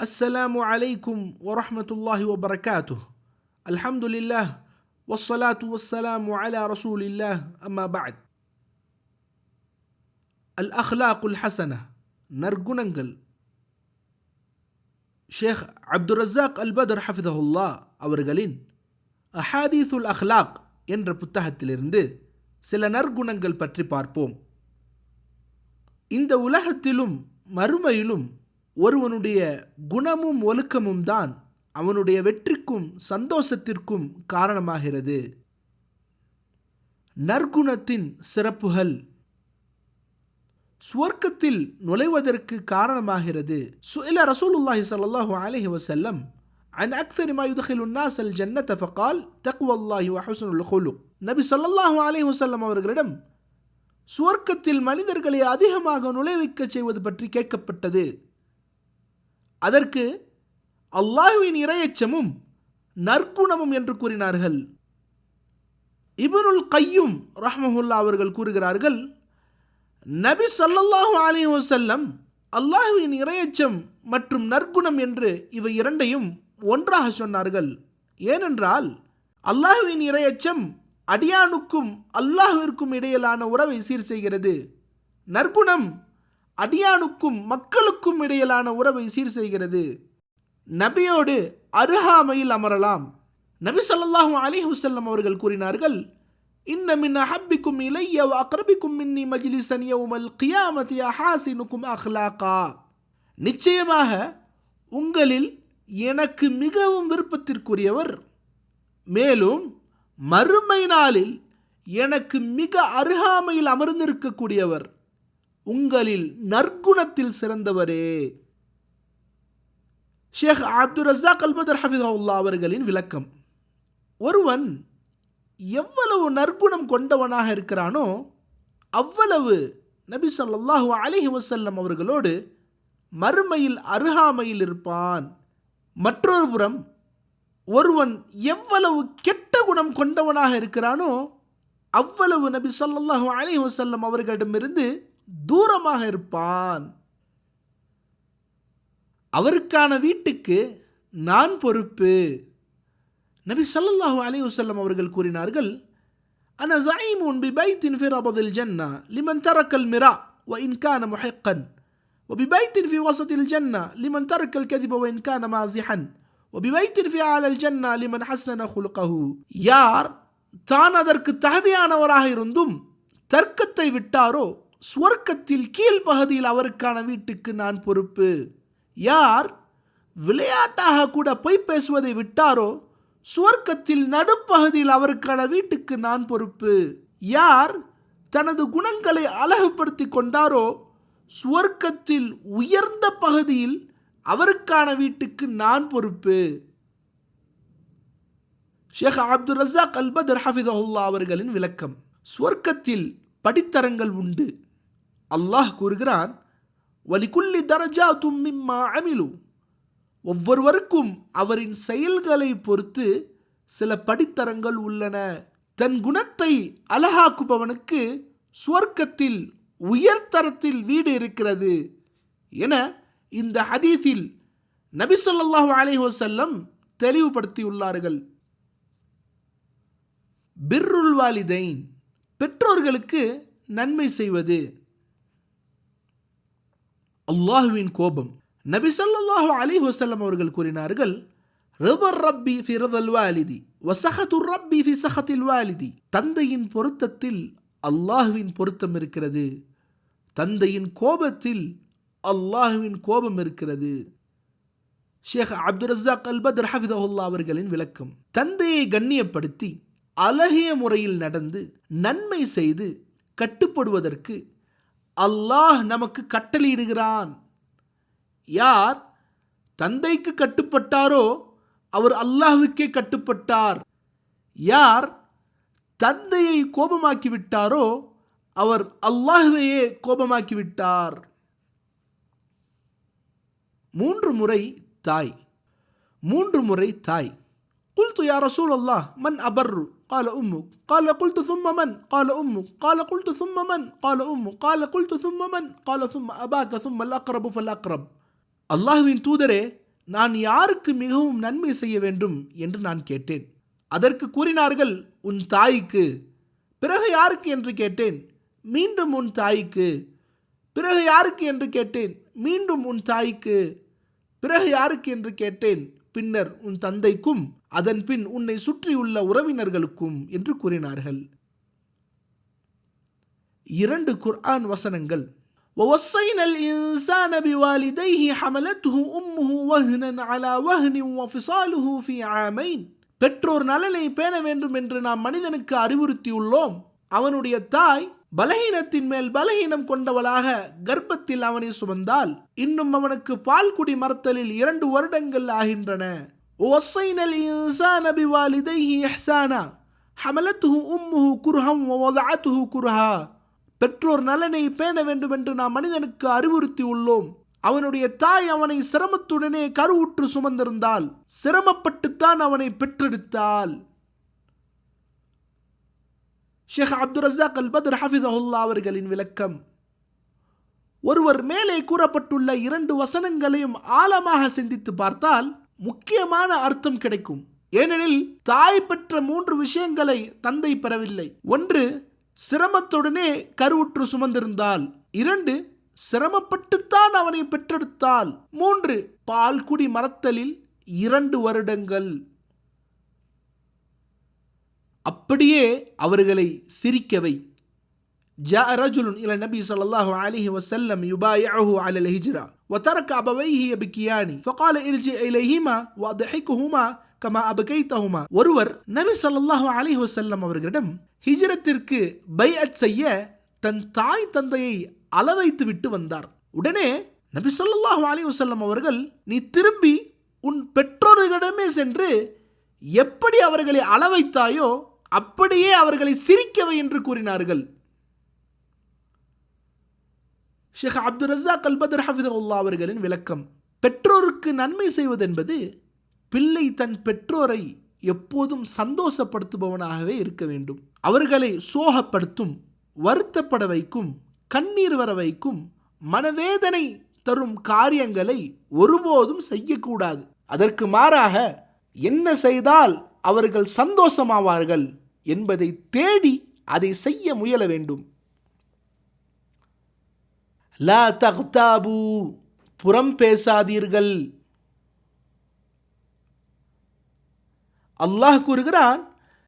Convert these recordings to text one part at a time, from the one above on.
السلام عليكم ورحمة الله وبركاته الحمد لله والصلاة والسلام على رسول الله أما بعد الأخلاق الحسنة நற்குணங்கள் ஷேக் அப்துல் ரஸாக் அல் பதர் ஹஃபிதஹுல்லா அவர்களின் அஹாதீசுல் அஹ்லாக் என்ற புத்தகத்திலிருந்து சில நற்குணங்கள் பற்றி பார்ப்போம் இந்த உலகத்திலும் மறுமையிலும் ஒருவனுடைய குணமும் ஒழுக்கமும் தான் அவனுடைய வெற்றிக்கும் சந்தோஷத்திற்கும் காரணமாகிறது நற்குணத்தின் சிறப்புகள் சுவர்க்கத்தில் நுழைவதற்கு காரணமாகிறது சுயில ரசூலுல்லாஹி ஸல்லல்லாஹு அலைஹி வஸல்லம் عن أكثر ما يدخل الناس الجنة فقال تقوى الله وحسن الخلق நபி ஸல்லல்லாஹு அலைஹி வஸல்லம் அவர்களிடம் சுவர்க்கத்தில் மனிதர்களை அதிகமாக நுழைவிக்க செய்வது பற்றி கேட்கப்பட்டது அதற்கு அல்லாஹுவின் இரையச்சமும் நற்குணமும் என்று கூறினார்கள். இபனுல் கையும் ரஹ்மஹுல்லா அவர்கள் கூறுகிறார்கள் நபி சல்லல்லாஹு அலி வசல்லம் அல்லாஹுவின் இரையச்சம் மற்றும் நற்குணம் என்று இவை இரண்டையும் ஒன்றாக சொன்னார்கள். ஏனென்றால் அல்லாஹுவின் இரையச்சம் அடியானுக்கும் அல்லாஹுவிற்கும் இடையிலான உறவை சீர் செய்கிறது நற்குணம் அடியானுக்கும் மக்களுக்கும் இடையிலான உறவை சீர் செய்கிறது. நபியோடு அருகாமையில் அமரலாம். நபி சொல்லாஹும் அலி ஹுசல்லம் அவர்கள் கூறினார்கள் இன்ன மின் அஹப்பிக்கும் இலைய அக்ரபிக்கும் மின்னி மஜ்லிசன் யௌமல் கியாமதி அஹாசினுக்கும் அஹ்லாக்கா நிச்சயமாக உங்களில் எனக்கு மிகவும் விருப்பத்திற்குரியவர். மேலும் மறுமை நாளில் எனக்கு மிக அருகாமையில் அமர்ந்திருக்கக்கூடியவர். உங்களில் நற்குணத்தில் சிறந்தவரே. ஷேக் அப்துல் ரஸாக் அல்பதர் ஹஃபிதவுல்லா அவர்களின் விளக்கம். ஒருவன் எவ்வளவு நற்குணம் கொண்டவனாக இருக்கிறானோ அவ்வளவு நபி சொல்லாஹு அலிஹி வசல்லம் அவர்களோடு மறுமையில் அருகாமையில் இருப்பான். மற்றொரு புறம் ஒருவன் எவ்வளவு கெட்ட குணம் கொண்டவனாக இருக்கிறானோ அவ்வளவு நபி சொல்லாஹு அலிஹி வசல்லம் அவர்களிடமிருந்து தூரமாக இருப்பான் அவருக்கான வீட்டுக்கு நான் பொறுப்பு நபி சல்லல்லாஹு அலி வசல்லம் அவர்கள் கூறினார்கள் أنا زعيم ببيت في ربض الجنة لمن ترك المراء وإن كان محقا وببيت في وسط الجنة لمن ترك الكذب وإن كان مازحا وببيت في أعلى الجنة لمن حسن خلقه யார் தான் அதற்கு தகுதியானவராக இருந்தும் தர்க்கத்தை விட்டாரோ சுவர்க்கத்தில் கீழ்ப்பகுதியில் அவருக்கான வீட்டுக்கு நான் பொறுப்பு. யார் விளையாட்டாக கூட பொய் பேசுவதை விட்டாரோ சுவர்க்கத்தில் நடுப்பகுதியில் அவருக்கான வீட்டுக்கு நான் பொறுப்பு. யார் தனது குணங்களை அழகுபடுத்தி கொண்டாரோ சுவர்க்கத்தில் உயர்ந்த பகுதியில் அவருக்கான வீட்டுக்கு நான் பொறுப்பு. ஷேக் அப்துல் ரசாக் அல்பதர் ஹஃபிதஹுல்லா அவர்களின் விளக்கம். சுவர்க்கத்தில் படித்தரங்கள் உண்டு. அல்லாஹ் கூறுகிறான் வலிக்குள்ளி தரஜா தும்மிம்மா அமிலு. ஒவ்வொருவருக்கும் அவரின் செயல்களை பொறுத்து சில படித்தரங்கள் உள்ளன. தன் குணத்தை அழகாக்குபவனுக்கு சுவர்க்கத்தில் உயர்தரத்தில் வீடு இருக்கிறது என இந்த ஹதீஸில் நபி சொல்லாஹு அலைஹி வசல்லம் தெளிவுபடுத்தியுள்ளார்கள். பிர்ருல் வாலிதைன் பெற்றோர்களுக்கு நன்மை செய்வது அல்லாஹுவின் கோபம். நபி சொல்லாஹு அலி வசல்லம் அவர்கள் கூறினார்கள் ரிவர் ரப்பி ஃபி ரதல் வாலிதி வசஹத்துர் ரப்பி ஃபி சஹத்தில் வாலிதி. தந்தையின் பொருத்தத்தில் அல்லாஹுவின் பொருத்தம் இருக்கிறது. தந்தையின் கோபத்தில் அல்லாஹுவின் கோபம் இருக்கிறது. ஷேக் அப்துல் ரஸாக் அல் பத்ர் ஹஃபிதஹுல்லா அவர்களின் விளக்கம். தந்தையை கண்ணியப்படுத்தி அழகிய முறையில் நடந்து நன்மை செய்து கட்டுப்படுவதற்கு அல்லாஹ் நமக்கு கட்டளையிடுகிறான். யார்? தந்தைக்கு கட்டுப்பட்டாரோ அவர் அல்லாஹுக்கே கட்டுப்பட்டார். யார்? தந்தையை கோபமாக்கி விட்டாரோ அவர் அல்லாஹுவையே கோபமாக்கி விட்டார் மூன்று முறை தாய். மூன்று முறை தாய். قلت يا رسول الله من أبر قال أمك قال قلت ثم من قال أمك قال قلت ثم من قال أمك قال قلت ثم من قال ثم أباك ثم الأقرب فالأقرب அல்லாஹுவின் தூதரே நான் யாருக்கு மிகவும் நன்மை செய்ய வேண்டும் என்று நான் கேட்டேன் அதற்கு கூறினார்கள் உன் தாய்க்கு பிறகு யாருக்கு என்று கேட்டேன் மீண்டும் உன் தாய்க்கு பிறகு யாருக்கு என்று கேட்டேன் மீண்டும் உன் தாய்க்கு பிறகு யாருக்கு என்று கேட்டேன் பின்னர் உன் தந்தைக்கும் அதன் பின் உன்னை சுற்றியுள்ள உறவினர்களுக்கும் என்று கூறினார்கள் இரண்டு குர்ஆன் வசனங்கள் ووصينا الإنسان بوالديه حملته أمه وهنا على وهن وفصاله في عامين பெற்றோர் நலனை பேண வேண்டும் என்று நாம் மனிதனுக்கு அறிவுறுத்தியுள்ளோம் அவனுடைய தாய் பலகீனத்தின் மேல் பலகீனம் கொண்டவளாக கர்ப்பத்தில் அவனை சுமந்தால் இன்னும் அவனுக்கு பால் குடி மறுத்தலில் இரண்டு வருடங்கள் ஆகின்றன ووصينا الإنسان بوالديه إحسانا حملته أمه كرها ووضعته كرها பெற்றோர் நலனை பேண வேண்டும் என்று நாம் மனிதனுக்கு அறிவுறுத்தி உள்ளோம் அவனுடைய தாய் அவனை சிரமத்துடனே கருவுற்று சுமந்திருந்தால் சிரமப்பட்டுத்தான் அவனை பெற்றெடுத்தாள் ஷேக் அப்துல் ரசாக் அல் பத்ர் ஹஃபிதஹுல்லா அவர்களின் விளக்கம் ஒருவர் மேலே கூறப்பட்டுள்ள இரண்டு வசனங்களையும் ஆழமாக சிந்தித்து பார்த்தால் முக்கியமான அர்த்தம் கிடைக்கும். ஏனெனில் தாய் பெற்ற மூன்று விஷயங்களை தந்தை பெறவில்லை. ஒன்று சிரமத்துடனே கருவுற்று சுமந்திருந்தால். இரண்டு சிரமப்பட்டுத்தான் அவனை பெற்றெடுத்தால். மூன்று பால்குடி மறத்தலில் இரண்டு வருடங்கள். அப்படியே அவர்களை சிரிக்கவை. ஜ ரஜுலுன் இல நபி சல்லாஹூ அலிஹி வசல்லம் யுபாயு அலல் ஹிஜ்ரா. وترك أبويه يبكيان فقال ارجع إليهما وأضحكهما கமா அபகைத்தஹுமா ஒருவர் நபி ஸல்லல்லாஹு அலைஹி வஸல்லம் அவர்களிடம் ஹிஜ்ரத்திற்கு பைஅத் செய்ய தன் தாய் தந்தையை அளவைத்து விட்டு வந்தார் உடனே நபி ஸல்லல்லாஹு அலைஹி வஸல்லம் அவர்கள் நீ திரும்பி உன் பெற்றோர்களிடமே சென்று எப்படி அவர்களை அளவைத்தாயோ அப்படியே அவர்களை சிரிக்கவை என்று கூறினார்கள் ஷேக் அப்துல் ரஸாக் அல்பதர் ஹஃபிதுல்லா அவர்களின் விளக்கம். பெற்றோருக்கு நன்மை செய்வதென்பது பிள்ளை தன் பெற்றோரை எப்போதும் சந்தோஷப்படுத்துபவனாகவே இருக்க வேண்டும். அவர்களை சோகப்படுத்தும் வருத்தப்பட வைக்கும் கண்ணீர் வர வைக்கும் மனவேதனை தரும் காரியங்களை ஒருபோதும் செய்யக்கூடாது. அதற்கு மாறாக என்ன செய்தால் அவர்கள் சந்தோஷமாவார்கள் என்பதை தேடி அதை செய்ய முயல வேண்டும். லா தக்தாபு புறம் பேசாதீர்கள் அல்லாஹ் கூறுகிறான்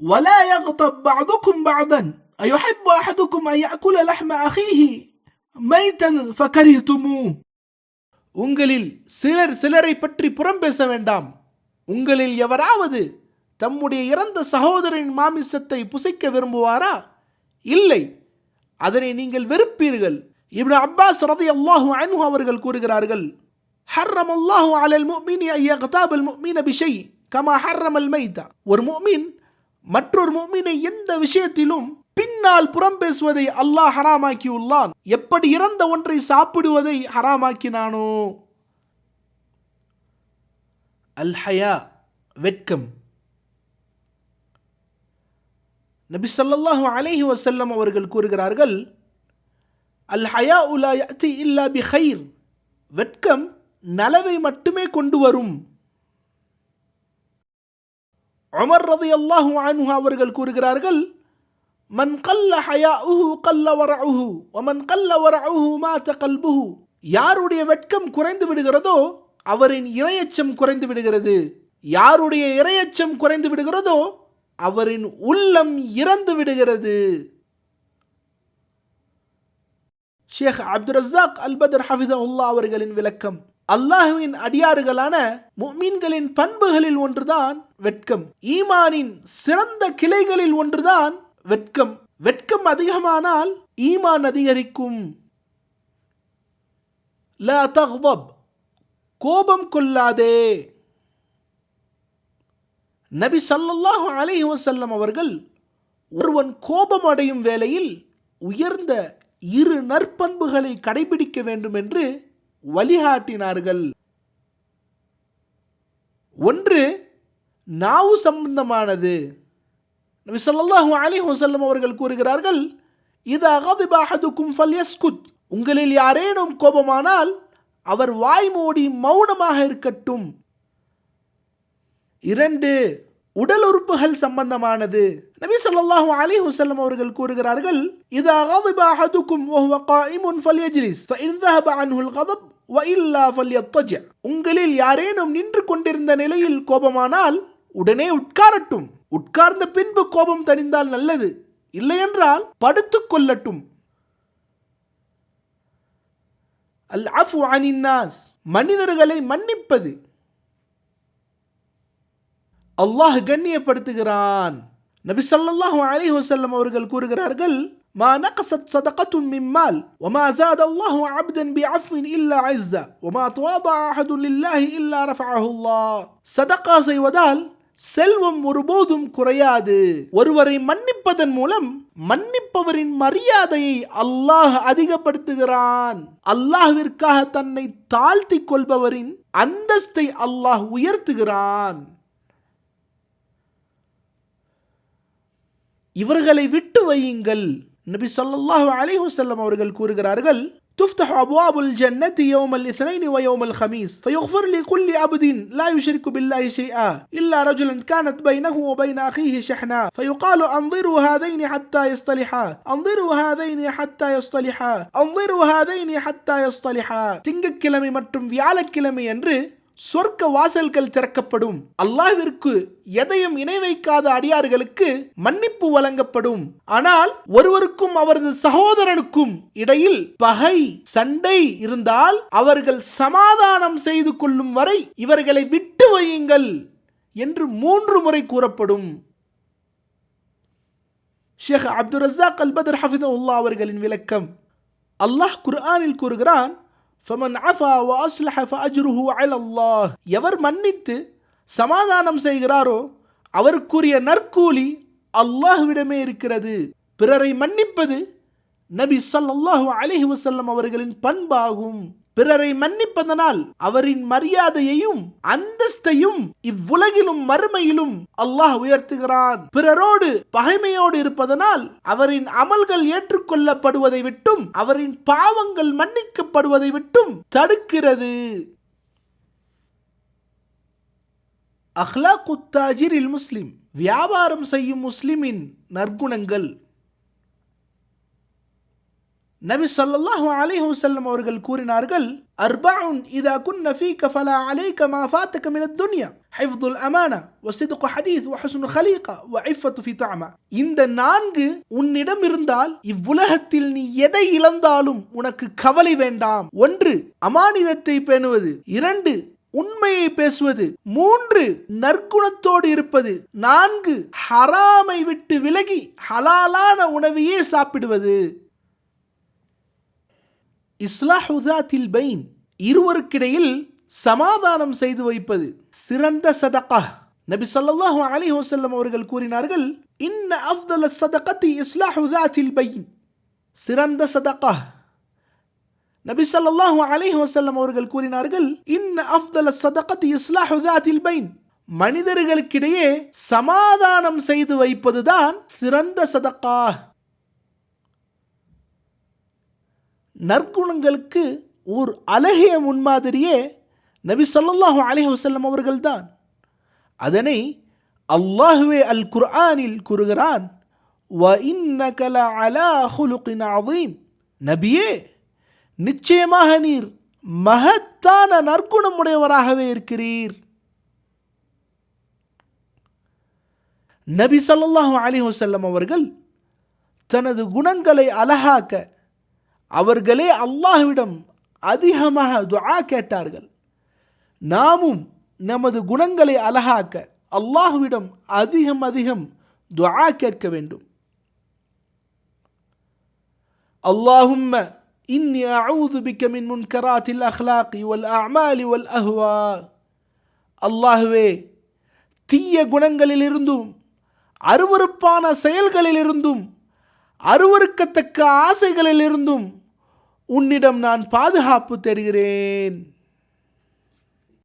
ولا يغضب بعضكم بعضا أيحب أحدكم أن يأكل لحم أخيه ميتا فكرهتموه உங்களில் சிலர் சிலரை பற்றி புறம் பேச வேண்டாம் உங்களில் எவராவது தம்முடைய இறந்த சகோதரனின் மாமிசத்தை புசிக்க விரும்புவாரா இல்லை அதனை நீங்கள் வெறுப்பீர்கள் இப்னு அப்பாஸ் ரதி அல்லாஹு அன்ஹு அவர்கள் கூறுகிறார்கள் ஹர்ரம் அல்லாஹு அலல் முஃமினி ஐ யக்தாப் அல் பிஷை கமா ஹர்ரம் அல் மைதா ஒரு முக்மீன் மற்றொரு முக்மீனை எந்த விஷயத்திலும் பின்னால் புறம் பேசுவதை அல்லாஹ் ஹராமாக்கியுள்ளான். எப்படி இறந்த ஒன்றை சாப்பிடுவதை ஹராமாக்கினானோ. அல் ஹயா வெட்கம். நபி சல்லாஹூ அலேஹி வசல்லம் அவர்கள் கூறுகிறார்கள் அல் ஹயா உலா யாத்தி இல்லா பி ஹைர் வெட்கம் நலவை மட்டுமே கொண்டு வரும். அமர் ரதி அல்லாஹு அன்ஹு அவர்கள் கூறுகிறார்கள் மன் கல்ல ஹயாஉஹு கல்ல வரஉஹு ஒமன் கல்ல வரஉஹு மாத்த கல்புஹு. யாருடைய வெட்கம் குறைந்து விடுகிறதோ அவரின் இரையச்சம் குறைந்து விடுகிறது. யாருடைய இரையச்சம் குறைந்து விடுகிறதோ அவரின் உள்ளம் இறந்து விடுகிறது. ஷேக் அப்துல் ரஸாக் அல் பதர் ஹஃபிதவுல்லா அவர்களின் விளக்கம். அல்லாஹுவின் அடியாறுகளான முஃமின்களின் பண்புகளில் ஒன்றுதான் வெட்கம். ஈமானின் சிறந்த கிளைகளில் ஒன்றுதான் வெட்கம். வெட்கம் அதிகமானால் ஈமான் அதிகரிக்கும். கோபம் கொள்ளாதே. நபி ஸல்லல்லாஹு அலைஹி வஸல்லம் அவர்கள் ஒருவன் கோபம் அடையும் வேளையில் உயர்ந்த இரு நற்பண்புகளை கடைபிடிக்க வேண்டும் என்று வழிகாட்டினார்கள். ஒன்று நாவு சம்பந்தமானது. நபி ஸல்லல்லாஹு அலைஹி அவர்கள் கூறுகிறார்கள் இது அகதுபாகதுக்கும் ஃபல்யஸ்குத். உங்களில் யாரேனும் கோபமானால் அவர் வாய் மூடி மௌனமாக இருக்கட்டும். இரண்டு உடல் உறுப்புகள் சம்பந்தமானது. நபி சொல்லாஹு அலி ஹுசல்லம் அவர்கள் கூறுகிறார்கள் இது அகாதிப அஹதுக்கும் ஒஹுவ காயிமுன் ஃபல்யஜ்லிஸ் ஃபஇன்தஹப அன்ஹுல் கதப் வஇல்லா ஃபல்யத்தஜ உங்களில் யாரேனும் நின்று கொண்டிருந்த நிலையில் கோபமானால் உடனே உட்காரட்டும். உட்கார்ந்த பின்பு கோபம் தணிந்தால் நல்லது இல்லையென்றால் படுத்து கொள்ளட்டும். அல் அஃபு அனின்னாஸ் மனிதர்களை மன்னிப்பது. அல்லாஹ் கண்ணியப்படுத்துகிறான் நபி ஸல்லல்லாஹு அலைஹி வஸல்லம் அவர்கள் கூறுகிறார்கள் ما نقصت صدقة من مال وما زاد الله عبدا بعفو إلا عزة وما تواضع أحد لله إلا رفعه الله சதகா செய்வதால் செல்வம் ஒருபோதும் குறையாது ஒருவரை மன்னிப்பதன் மூலம் மன்னிப்பவரின் மரியாதையை அல்லாஹ் அதிகப்படுத்துகிறான் அல்லாஹ்விற்காக தன்னை தாழ்த்திக் கொள்பவரின் அந்தஸ்தை அல்லாஹ் உயர்த்துகிறான் இவர்களை விட்டு வையுங்கள் நபி ஸல்லல்லாஹு அலைஹி வஸல்லம் அவர்கள் கூறுகிறார்கள் تفتح أبواب الجنة يوم الاثنين ويوم الخميس فيغفر لكل عبد لا يشرك بالله شيئا إلا رجلا كانت بينه وبين أخيه شحنا فيقال أنظروا هذين حتى يصطلحا أنظروا هذين حتى يصطلحا أنظروا هذين حتى يصطلحا திங்கட்கிழமை மற்றும் வியாழக்கிழமை என்று சொர்க்க வாசல்கள் திறக்கப்படும். அல்லாவிற்கு எதையும் இணை வைக்காத அடியார்களுக்கு மன்னிப்பு வழங்கப்படும். ஆனால் ஒருவருக்கும் அவரது சகோதரனுக்கும் இடையில் பகை சண்டை இருந்தால் அவர்கள் சமாதானம் செய்து கொள்ளும் வரை இவர்களை விட்டு வையுங்கள் என்று மூன்று முறை கூறப்படும். ஷேக் அப்துல் ரசாக் அல்பதர் அவர்களின் விளக்கம். அல்லாஹ் குர்ஆனில் கூறுகிறான் ஃபமன் அஃபா வ அஸ்லஹ ஃபஅஜ்ருஹு அலல்லாஹ் எவர் மன்னித்து சமாதானம் செய்கிறாரோ அவருக்குரிய நற்கூலி அல்லாஹ்விடமே இருக்கிறது. பிறரை மன்னிப்பது நபி சல்லாஹூ அலிஹி வசல்லம் அவர்களின் பண்பாகும். பிறரை மன்னிப்பதனால் அவரின் மரியாதையையும் அந்தஸ்தையும் இவ்வுலகிலும் மறுமையிலும் அல்லாஹ் உயர்த்துகிறான். பிறரோடு பகைமையோடு இருப்பதனால் அவரின் அமல்கள் ஏற்றுக்கொள்ளப்படுவதை விட்டும் அவரின் பாவங்கள் மன்னிக்கப்படுவதை விட்டும் தடுக்கிறது. அஹ்லாக்குத்தாஜிரில் முஸ்லிம். வியாபாரம் செய்யும் முஸ்லிமின் நற்குணங்கள். நபி சொல்லல்லாஹு அலிஹு செல்லம் அவர்கள் கூறினார்கள் அர்பாவுன் இதா குன் நஃபீக ஃபலா அலைக மா ஃபாத்துக மின துன்யா ஹைஃபுல் அமானா வஸித்கு ஹதீஸ் வஹுஸ்னு ஹலீகா வஇஃபத்து ஃபி தஅமா. இந்த நான்கு உன்னிடம் இருந்தால் இவ்வுலகத்தில் நீ எதை இழந்தாலும் உனக்கு கவலை வேண்டாம். ஒன்று அமானிதத்தை பேணுவது. இரண்டு உண்மையை பேசுவது. மூன்று நற்குணத்தோடு இருப்பது. நான்கு ஹராமை விட்டு விலகி ஹலாலான உணவையே சாப்பிடுவது. இஸ்லாஹுதாத்தில் பைன். இருவருக்கிடையில் சமாதானம் செய்து வைப்பது சிறந்த சதகா. நபி சொல்லாஹு அலி வஸல்லம் அவர்கள் கூறினார்கள் இன்ன அஃதல சதகத்தி இஸ்லாஹுதாத்தில் பைன். சிறந்த சதகா. நபி சொல்லாஹு அலி வஸல்லம் அவர்கள் கூறினார்கள் இன்ன அஃதல சதகத்தி இஸ்லாஹுதாத்தில் பைன். மனிதர்களுக்கிடையே சமாதானம் செய்து வைப்பதுதான் சிறந்த சதக்கா நற்குணங்களுக்கு ஓர் அழகிய முன்மாதிரியே நபி ஸல்லல்லாஹு அலைஹி வசல்லம் அவர்கள்தான். அதனை அல்லாஹுவே அல் குர்ஆனில் கூறுகிறான் வ நபியே நிச்சயமாக நீர் மகத்தான நற்குணமுடையவராகவே இருக்கிறீர். நபி ஸல்லல்லாஹு அலி வசல்லம் அவர்கள் தனது குணங்களை அழகாக்க அவர்களே அல்லாஹ்விடம் அதிகமாக துஆ கேட்டார்கள் நாமும் நமது குணங்களை அழகாக்க அல்லாஹ்விடம் அதிகம் அதிகம் துஆ கேட்க வேண்டும் اللهم إني أعوذ بك من منكرات الأخلاق والأعمال والأهواء அல்லாஹுவே தீய குணங்களிலிருந்தும் அருவருப்பான செயல்களிலிருந்தும் அருவருக்கத்தக்க ஆசைகளிலிருந்தும் உன்னிடம் நான் பாதுகாப்பு தருகிறேன்.